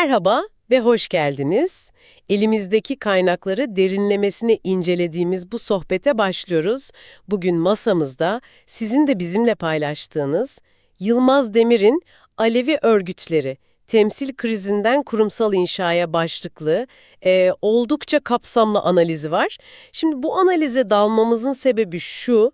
Merhaba ve hoş geldiniz. Elimizdeki kaynakları derinlemesine incelediğimiz bu sohbete başlıyoruz. Bugün masamızda sizin de bizimle paylaştığınız Yılmaz Demir'in Alevi Örgütleri, Temsil Krizinden Kurumsal İnşaya başlıklı e, oldukça kapsamlı analizi var. Şimdi bu analize dalmamızın sebebi şu,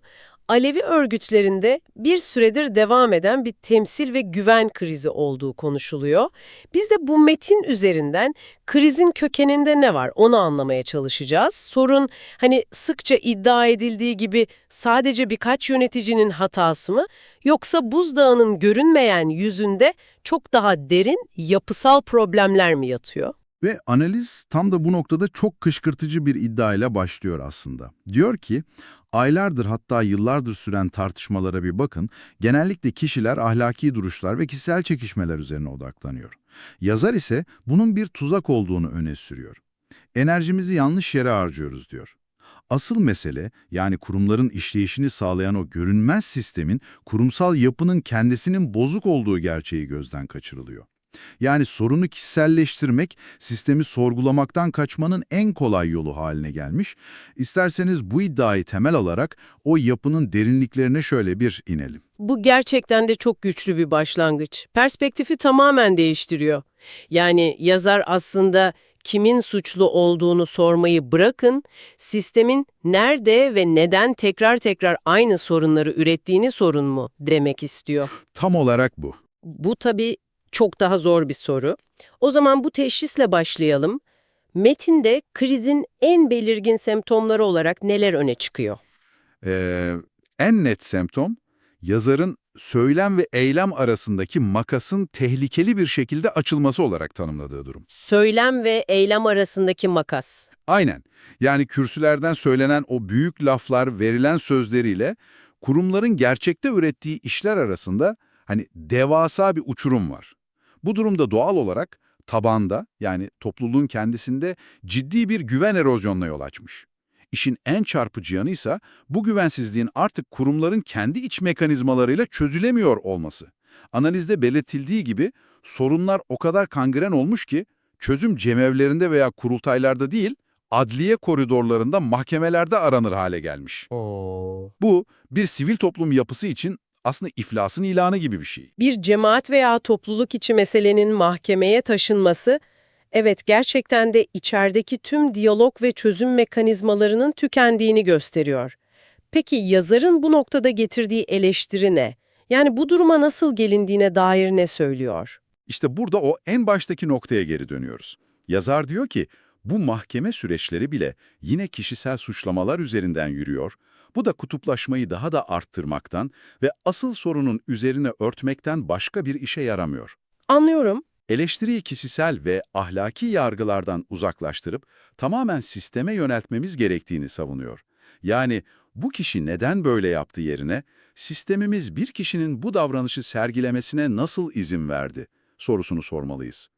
Alevi örgütlerinde bir süredir devam eden bir temsil ve güven krizi olduğu konuşuluyor. Biz de bu metin üzerinden krizin kökeninde ne var onu anlamaya çalışacağız. Sorun hani sıkça iddia edildiği gibi sadece birkaç yöneticinin hatası mı yoksa buzdağının görünmeyen yüzünde çok daha derin yapısal problemler mi yatıyor? Ve analiz tam da bu noktada çok kışkırtıcı bir iddiayla başlıyor aslında. Diyor ki, aylardır hatta yıllardır süren tartışmalara bir bakın, genellikle kişiler ahlaki duruşlar ve kişisel çekişmeler üzerine odaklanıyor. Yazar ise bunun bir tuzak olduğunu öne sürüyor. Enerjimizi yanlış yere harcıyoruz diyor. Asıl mesele yani kurumların işleyişini sağlayan o görünmez sistemin kurumsal yapının kendisinin bozuk olduğu gerçeği gözden kaçırılıyor. Yani sorunu kişiselleştirmek, sistemi sorgulamaktan kaçmanın en kolay yolu haline gelmiş. İsterseniz bu iddiayı temel alarak o yapının derinliklerine şöyle bir inelim. Bu gerçekten de çok güçlü bir başlangıç. Perspektifi tamamen değiştiriyor. Yani yazar aslında kimin suçlu olduğunu sormayı bırakın, sistemin nerede ve neden tekrar tekrar aynı sorunları ürettiğini sorun mu demek istiyor. Tam olarak bu. Bu tabii çok daha zor bir soru. O zaman bu teşhisle başlayalım. Metinde krizin en belirgin semptomları olarak neler öne çıkıyor? Ee, en net semptom, yazarın söylem ve eylem arasındaki makasın tehlikeli bir şekilde açılması olarak tanımladığı durum. Söylem ve eylem arasındaki makas. Aynen. Yani kürsülerden söylenen o büyük laflar verilen sözleriyle kurumların gerçekte ürettiği işler arasında hani devasa bir uçurum var. Bu durumda doğal olarak tabanda yani topluluğun kendisinde ciddi bir güven erozyonuna yol açmış. İşin en çarpıcı yanı ise bu güvensizliğin artık kurumların kendi iç mekanizmalarıyla çözülemiyor olması. Analizde belirtildiği gibi sorunlar o kadar kangren olmuş ki çözüm cemevlerinde veya kurultaylarda değil, adliye koridorlarında mahkemelerde aranır hale gelmiş. Oo. Bu bir sivil toplum yapısı için aslında iflasın ilanı gibi bir şey. Bir cemaat veya topluluk içi meselenin mahkemeye taşınması, evet gerçekten de içerideki tüm diyalog ve çözüm mekanizmalarının tükendiğini gösteriyor. Peki yazarın bu noktada getirdiği eleştiri ne? Yani bu duruma nasıl gelindiğine dair ne söylüyor? İşte burada o en baştaki noktaya geri dönüyoruz. Yazar diyor ki, bu mahkeme süreçleri bile yine kişisel suçlamalar üzerinden yürüyor. Bu da kutuplaşmayı daha da arttırmaktan ve asıl sorunun üzerine örtmekten başka bir işe yaramıyor. Anlıyorum. Eleştiriyi kişisel ve ahlaki yargılardan uzaklaştırıp tamamen sisteme yöneltmemiz gerektiğini savunuyor. Yani bu kişi neden böyle yaptı yerine, sistemimiz bir kişinin bu davranışı sergilemesine nasıl izin verdi sorusunu sormalıyız.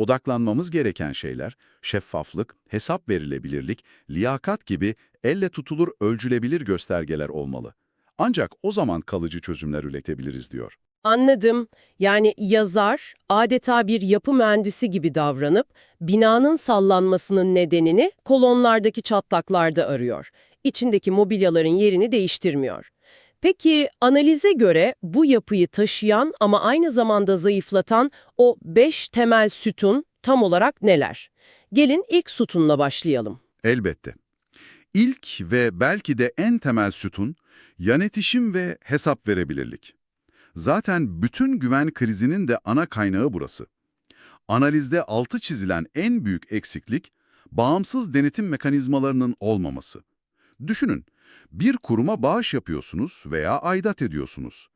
Odaklanmamız gereken şeyler, şeffaflık, hesap verilebilirlik, liyakat gibi elle tutulur ölçülebilir göstergeler olmalı. Ancak o zaman kalıcı çözümler üretebiliriz diyor. Anladım. Yani yazar adeta bir yapı mühendisi gibi davranıp binanın sallanmasının nedenini kolonlardaki çatlaklarda arıyor. İçindeki mobilyaların yerini değiştirmiyor. Peki analize göre bu yapıyı taşıyan ama aynı zamanda zayıflatan o beş temel sütun tam olarak neler? Gelin ilk sütunla başlayalım. Elbette. İlk ve belki de en temel sütun, yönetişim ve hesap verebilirlik. Zaten bütün güven krizinin de ana kaynağı burası. Analizde altı çizilen en büyük eksiklik, bağımsız denetim mekanizmalarının olmaması. Düşünün, bir kuruma bağış yapıyorsunuz veya aidat ediyorsunuz.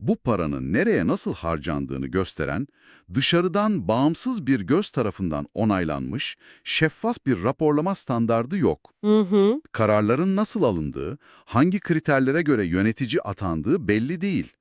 Bu paranın nereye nasıl harcandığını gösteren, dışarıdan bağımsız bir göz tarafından onaylanmış, şeffaf bir raporlama standardı yok. Hı hı. Kararların nasıl alındığı, hangi kriterlere göre yönetici atandığı belli değil.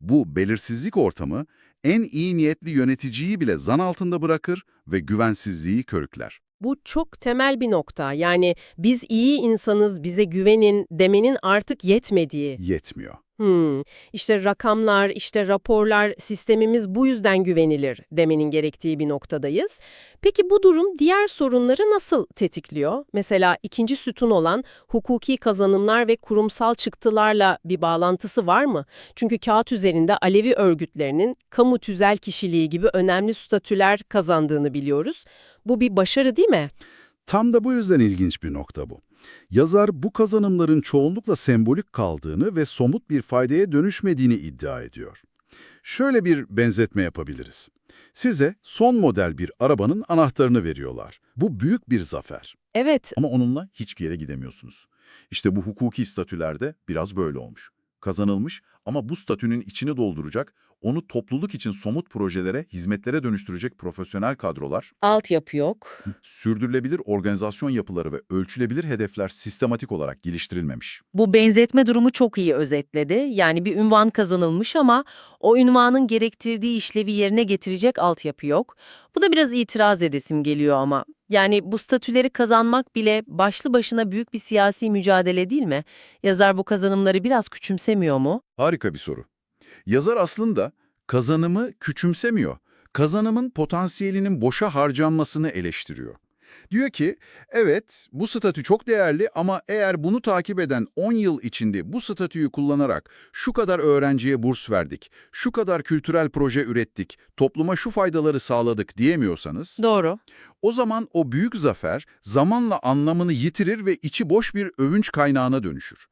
Bu belirsizlik ortamı en iyi niyetli yöneticiyi bile zan altında bırakır ve güvensizliği körükler. Bu çok temel bir nokta. Yani biz iyi insanız, bize güvenin demenin artık yetmediği. Yetmiyor. Hmm, işte rakamlar, işte raporlar, sistemimiz bu yüzden güvenilir demenin gerektiği bir noktadayız. Peki bu durum diğer sorunları nasıl tetikliyor? Mesela ikinci sütun olan hukuki kazanımlar ve kurumsal çıktılarla bir bağlantısı var mı? Çünkü kağıt üzerinde Alevi örgütlerinin kamu tüzel kişiliği gibi önemli statüler kazandığını biliyoruz. Bu bir başarı değil mi? Tam da bu yüzden ilginç bir nokta bu. Yazar bu kazanımların çoğunlukla sembolik kaldığını ve somut bir faydaya dönüşmediğini iddia ediyor. Şöyle bir benzetme yapabiliriz. Size son model bir arabanın anahtarını veriyorlar. Bu büyük bir zafer. Evet, Ama onunla hiçbir yere gidemiyorsunuz. İşte bu hukuki statülerde biraz böyle olmuş. Kazanılmış ama bu statünün içini dolduracak, onu topluluk için somut projelere, hizmetlere dönüştürecek profesyonel kadrolar, altyapı yok. sürdürülebilir organizasyon yapıları ve ölçülebilir hedefler sistematik olarak geliştirilmemiş. Bu benzetme durumu çok iyi özetledi. Yani bir ünvan kazanılmış ama o ünvanın gerektirdiği işlevi yerine getirecek altyapı yok. Bu da biraz itiraz edesim geliyor ama. Yani bu statüleri kazanmak bile başlı başına büyük bir siyasi mücadele değil mi? Yazar bu kazanımları biraz küçümsemiyor mu? Harika bir soru. Yazar aslında kazanımı küçümsemiyor. Kazanımın potansiyelinin boşa harcanmasını eleştiriyor. Diyor ki, evet bu statü çok değerli ama eğer bunu takip eden 10 yıl içinde bu statüyü kullanarak şu kadar öğrenciye burs verdik, şu kadar kültürel proje ürettik, topluma şu faydaları sağladık diyemiyorsanız, Doğru. o zaman o büyük zafer zamanla anlamını yitirir ve içi boş bir övünç kaynağına dönüşür.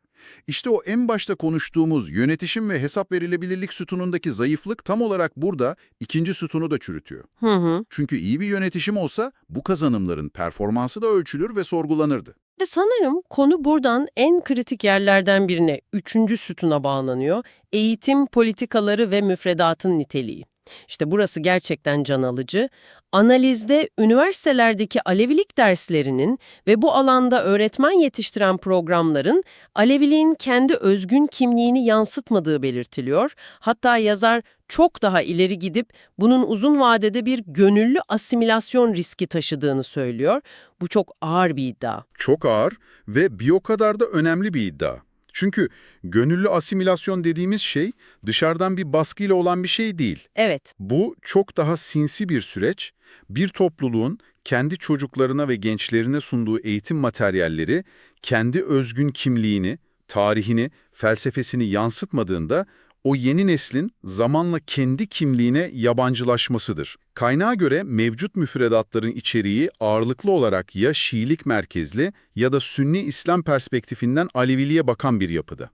İşte o en başta konuştuğumuz yönetişim ve hesap verilebilirlik sütunundaki zayıflık tam olarak burada ikinci sütunu da çürütüyor. Hı hı. Çünkü iyi bir yönetişim olsa bu kazanımların performansı da ölçülür ve sorgulanırdı. Ve sanırım konu buradan en kritik yerlerden birine, üçüncü sütuna bağlanıyor. Eğitim politikaları ve müfredatın niteliği. İşte burası gerçekten can alıcı. Analizde üniversitelerdeki Alevilik derslerinin ve bu alanda öğretmen yetiştiren programların Aleviliğin kendi özgün kimliğini yansıtmadığı belirtiliyor. Hatta yazar çok daha ileri gidip bunun uzun vadede bir gönüllü asimilasyon riski taşıdığını söylüyor. Bu çok ağır bir iddia. Çok ağır ve bir o kadar da önemli bir iddia. Çünkü gönüllü asimilasyon dediğimiz şey dışarıdan bir baskıyla olan bir şey değil. Evet. Bu çok daha sinsi bir süreç. Bir topluluğun kendi çocuklarına ve gençlerine sunduğu eğitim materyalleri kendi özgün kimliğini, tarihini, felsefesini yansıtmadığında o yeni neslin zamanla kendi kimliğine yabancılaşmasıdır. Kaynağa göre mevcut müfredatların içeriği ağırlıklı olarak ya Şiilik merkezli ya da Sünni İslam perspektifinden Aleviliğe bakan bir yapıda.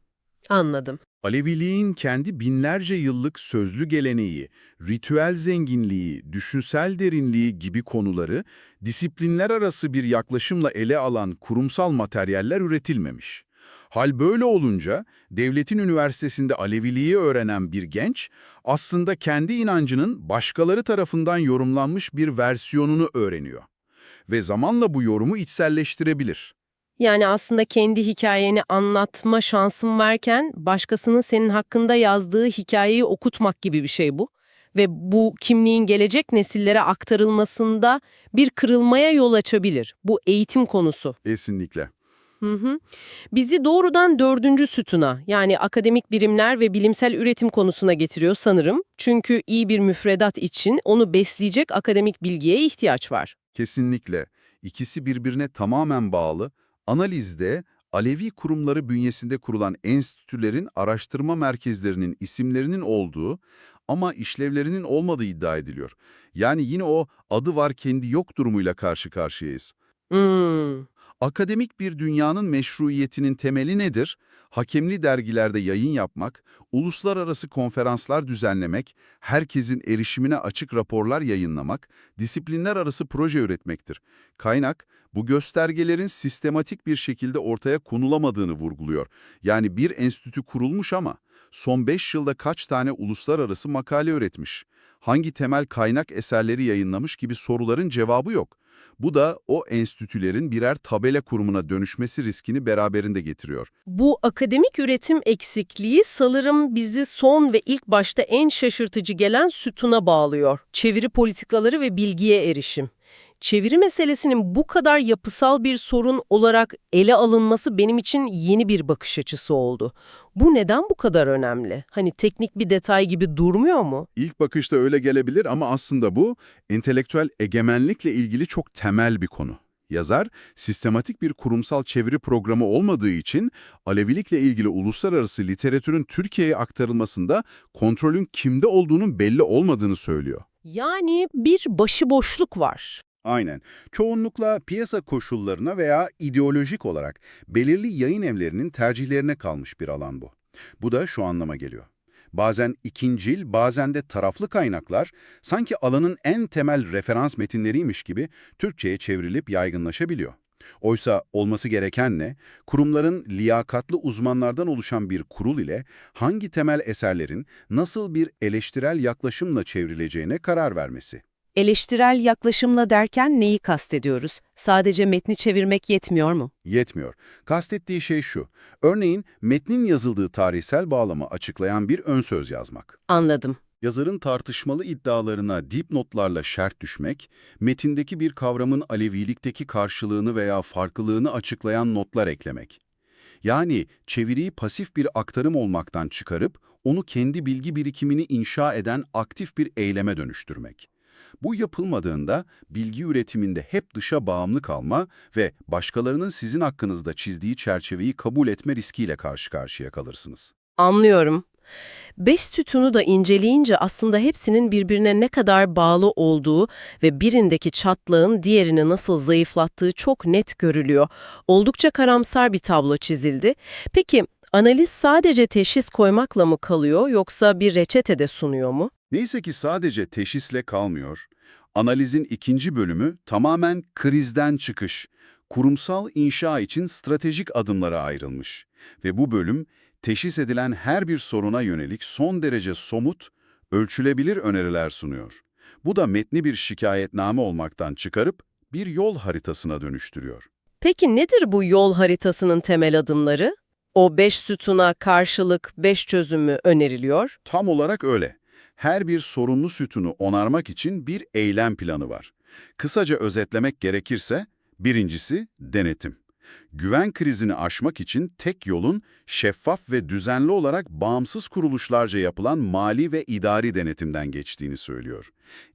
Anladım. Aleviliğin kendi binlerce yıllık sözlü geleneği, ritüel zenginliği, düşünsel derinliği gibi konuları disiplinler arası bir yaklaşımla ele alan kurumsal materyaller üretilmemiş. Hal böyle olunca devletin üniversitesinde Aleviliği öğrenen bir genç aslında kendi inancının başkaları tarafından yorumlanmış bir versiyonunu öğreniyor. Ve zamanla bu yorumu içselleştirebilir. Yani aslında kendi hikayeni anlatma şansın varken başkasının senin hakkında yazdığı hikayeyi okutmak gibi bir şey bu. Ve bu kimliğin gelecek nesillere aktarılmasında bir kırılmaya yol açabilir. Bu eğitim konusu. Kesinlikle. Hı hı. Bizi doğrudan dördüncü sütuna yani akademik birimler ve bilimsel üretim konusuna getiriyor sanırım. Çünkü iyi bir müfredat için onu besleyecek akademik bilgiye ihtiyaç var. Kesinlikle. İkisi birbirine tamamen bağlı. Analizde Alevi kurumları bünyesinde kurulan enstitülerin araştırma merkezlerinin isimlerinin olduğu ama işlevlerinin olmadığı iddia ediliyor. Yani yine o adı var kendi yok durumuyla karşı karşıyayız. Hmm. Akademik bir dünyanın meşruiyetinin temeli nedir? Hakemli dergilerde yayın yapmak, uluslararası konferanslar düzenlemek, herkesin erişimine açık raporlar yayınlamak, disiplinler arası proje üretmektir. Kaynak, bu göstergelerin sistematik bir şekilde ortaya konulamadığını vurguluyor. Yani bir enstitü kurulmuş ama son 5 yılda kaç tane uluslararası makale üretmiş? Hangi temel kaynak eserleri yayınlamış gibi soruların cevabı yok. Bu da o enstitülerin birer tabela kurumuna dönüşmesi riskini beraberinde getiriyor. Bu akademik üretim eksikliği sanırım bizi son ve ilk başta en şaşırtıcı gelen sütuna bağlıyor. Çeviri politikaları ve bilgiye erişim. Çeviri meselesinin bu kadar yapısal bir sorun olarak ele alınması benim için yeni bir bakış açısı oldu. Bu neden bu kadar önemli? Hani teknik bir detay gibi durmuyor mu? İlk bakışta öyle gelebilir ama aslında bu entelektüel egemenlikle ilgili çok temel bir konu. Yazar, sistematik bir kurumsal çeviri programı olmadığı için Alevilikle ilgili uluslararası literatürün Türkiye'ye aktarılmasında kontrolün kimde olduğunun belli olmadığını söylüyor. Yani bir başıboşluk var. Aynen. Çoğunlukla piyasa koşullarına veya ideolojik olarak belirli yayın evlerinin tercihlerine kalmış bir alan bu. Bu da şu anlama geliyor. Bazen ikincil, bazen de taraflı kaynaklar sanki alanın en temel referans metinleriymiş gibi Türkçe'ye çevrilip yaygınlaşabiliyor. Oysa olması gereken ne? Kurumların liyakatlı uzmanlardan oluşan bir kurul ile hangi temel eserlerin nasıl bir eleştirel yaklaşımla çevrileceğine karar vermesi. Eleştirel yaklaşımla derken neyi kastediyoruz? Sadece metni çevirmek yetmiyor mu? Yetmiyor. Kastettiği şey şu. Örneğin metnin yazıldığı tarihsel bağlamı açıklayan bir ön söz yazmak. Anladım. Yazarın tartışmalı iddialarına dipnotlarla şert düşmek, metindeki bir kavramın Alevilikteki karşılığını veya farklılığını açıklayan notlar eklemek. Yani çeviriyi pasif bir aktarım olmaktan çıkarıp, onu kendi bilgi birikimini inşa eden aktif bir eyleme dönüştürmek. Bu yapılmadığında bilgi üretiminde hep dışa bağımlı kalma ve başkalarının sizin hakkınızda çizdiği çerçeveyi kabul etme riskiyle karşı karşıya kalırsınız. Anlıyorum. Beş sütunu da inceleyince aslında hepsinin birbirine ne kadar bağlı olduğu ve birindeki çatlağın diğerini nasıl zayıflattığı çok net görülüyor. Oldukça karamsar bir tablo çizildi. Peki analiz sadece teşhis koymakla mı kalıyor yoksa bir reçete de sunuyor mu? Neyse ki sadece teşhisle kalmıyor. Analizin ikinci bölümü tamamen krizden çıkış, kurumsal inşa için stratejik adımlara ayrılmış. Ve bu bölüm, teşhis edilen her bir soruna yönelik son derece somut, ölçülebilir öneriler sunuyor. Bu da metni bir şikayetname olmaktan çıkarıp bir yol haritasına dönüştürüyor. Peki nedir bu yol haritasının temel adımları? O beş sütuna karşılık beş çözümü öneriliyor. Tam olarak öyle. Her bir sorunlu sütunu onarmak için bir eylem planı var. Kısaca özetlemek gerekirse, birincisi denetim. Güven krizini aşmak için tek yolun şeffaf ve düzenli olarak bağımsız kuruluşlarca yapılan mali ve idari denetimden geçtiğini söylüyor.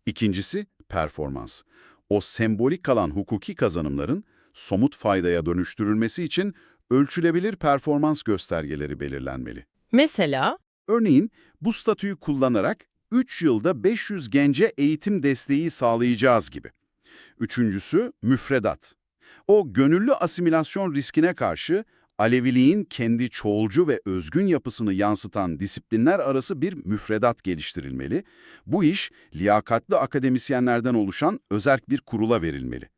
İkincisi performans. O sembolik kalan hukuki kazanımların somut faydaya dönüştürülmesi için ölçülebilir performans göstergeleri belirlenmeli. Mesela Örneğin bu statüyü kullanarak 3 yılda 500 gence eğitim desteği sağlayacağız gibi. Üçüncüsü müfredat. O gönüllü asimilasyon riskine karşı Aleviliğin kendi çoğulcu ve özgün yapısını yansıtan disiplinler arası bir müfredat geliştirilmeli. Bu iş liyakatlı akademisyenlerden oluşan özerk bir kurula verilmeli.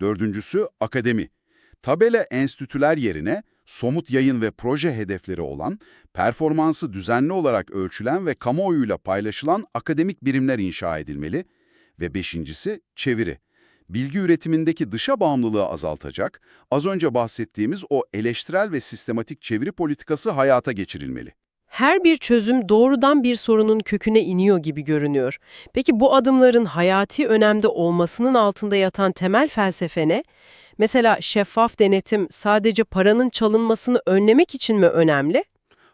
Dördüncüsü akademi. Tabela enstitüler yerine somut yayın ve proje hedefleri olan, performansı düzenli olarak ölçülen ve kamuoyuyla paylaşılan akademik birimler inşa edilmeli ve beşincisi çeviri. Bilgi üretimindeki dışa bağımlılığı azaltacak, az önce bahsettiğimiz o eleştirel ve sistematik çeviri politikası hayata geçirilmeli. Her bir çözüm doğrudan bir sorunun köküne iniyor gibi görünüyor. Peki bu adımların hayati önemde olmasının altında yatan temel felsefe ne? Mesela şeffaf denetim sadece paranın çalınmasını önlemek için mi önemli?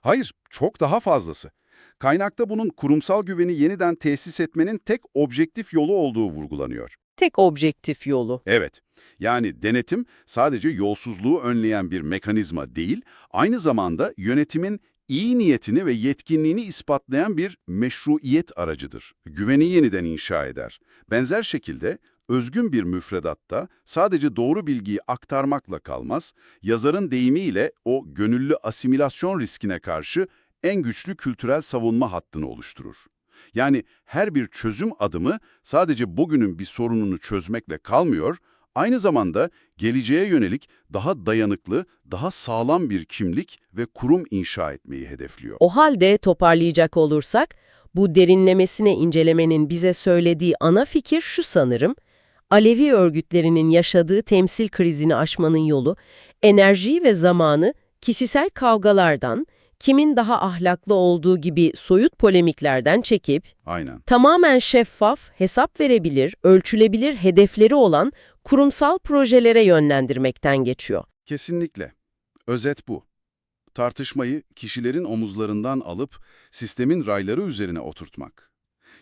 Hayır, çok daha fazlası. Kaynakta bunun kurumsal güveni yeniden tesis etmenin tek objektif yolu olduğu vurgulanıyor. Tek objektif yolu. Evet, yani denetim sadece yolsuzluğu önleyen bir mekanizma değil, aynı zamanda yönetimin iyi niyetini ve yetkinliğini ispatlayan bir meşruiyet aracıdır. Güveni yeniden inşa eder. Benzer şekilde özgün bir müfredatta sadece doğru bilgiyi aktarmakla kalmaz, yazarın deyimiyle o gönüllü asimilasyon riskine karşı en güçlü kültürel savunma hattını oluşturur. Yani her bir çözüm adımı sadece bugünün bir sorununu çözmekle kalmıyor, aynı zamanda geleceğe yönelik daha dayanıklı, daha sağlam bir kimlik ve kurum inşa etmeyi hedefliyor. O halde toparlayacak olursak, bu derinlemesine incelemenin bize söylediği ana fikir şu sanırım. Alevi örgütlerinin yaşadığı temsil krizini aşmanın yolu, enerjiyi ve zamanı kişisel kavgalardan, kimin daha ahlaklı olduğu gibi soyut polemiklerden çekip Aynen. tamamen şeffaf, hesap verebilir, ölçülebilir hedefleri olan kurumsal projelere yönlendirmekten geçiyor. Kesinlikle. Özet bu. Tartışmayı kişilerin omuzlarından alıp sistemin rayları üzerine oturtmak.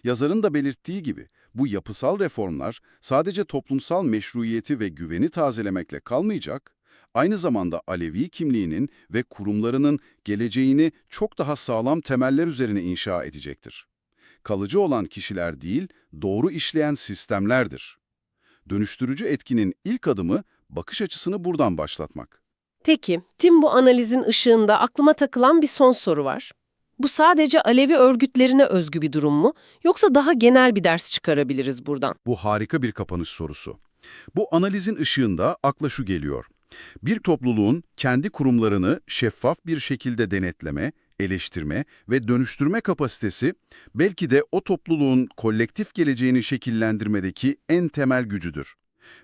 Yazarın da belirttiği gibi bu yapısal reformlar sadece toplumsal meşruiyeti ve güveni tazelemekle kalmayacak, aynı zamanda Alevi kimliğinin ve kurumlarının geleceğini çok daha sağlam temeller üzerine inşa edecektir. Kalıcı olan kişiler değil, doğru işleyen sistemlerdir. Dönüştürücü etkinin ilk adımı bakış açısını buradan başlatmak. Peki, tüm bu analizin ışığında aklıma takılan bir son soru var. Bu sadece Alevi örgütlerine özgü bir durum mu? Yoksa daha genel bir ders çıkarabiliriz buradan? Bu harika bir kapanış sorusu. Bu analizin ışığında akla şu geliyor. Bir topluluğun kendi kurumlarını şeffaf bir şekilde denetleme, eleştirme ve dönüştürme kapasitesi belki de o topluluğun kolektif geleceğini şekillendirmedeki en temel gücüdür.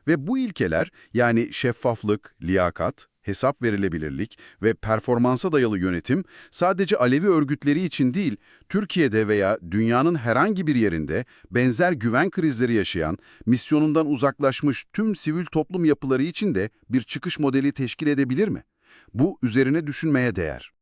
Ve bu ilkeler yani şeffaflık, liyakat, hesap verilebilirlik ve performansa dayalı yönetim sadece Alevi örgütleri için değil, Türkiye'de veya dünyanın herhangi bir yerinde benzer güven krizleri yaşayan, misyonundan uzaklaşmış tüm sivil toplum yapıları için de bir çıkış modeli teşkil edebilir mi? Bu üzerine düşünmeye değer.